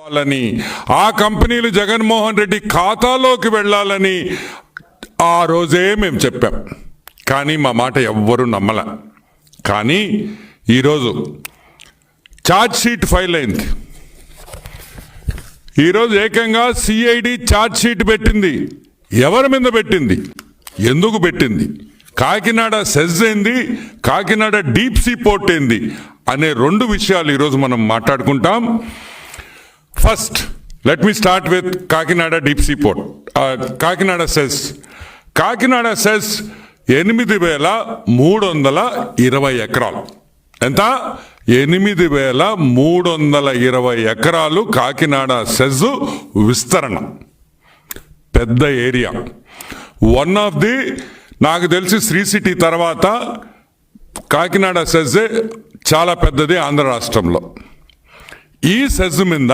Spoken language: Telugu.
కావాలని ఆ కంపెనీలు జగన్మోహన్ రెడ్డి ఖాతాలోకి వెళ్ళాలని ఆ రోజే మేము చెప్పాం. కానీ మా మాట ఎవ్వరూ నమ్మల. కానీ ఈరోజు ఛార్జ్ షీట్ ఫైల్ అయింది. ఈరోజు ఏకంగా సిఐడి ఛార్జ్ షీట్ పెట్టింది. ఎవరి మీద పెట్టింది? ఎందుకు పెట్టింది? కాకినాడ సెజ్ ఏంది? కాకినాడ డీప్ సీ పోర్ట్ ఏంది? అనే రెండు విషయాలు ఈరోజు మనం మాట్లాడుకుంటాం. First let me start with Kakinada deep sea port Kakinada SEZ Kakinada SEZ ఎనిమిది వేల మూడు వందల ఇరవై ఎకరాలు. ఎంత? ఎనిమిది వేల మూడు వందల ఇరవై ఎకరాలు కాకినాడ సెజ్ విస్తరణ. పెద్ద ఏరియా. వన్ ఆఫ్ ది నాకు తెలిసి శ్రీ సిటీ తర్వాత కాకినాడ సెజ్ చాలా పెద్దది ఆంధ్ర రాష్ట్రంలో. ఈ సెజ్ మీద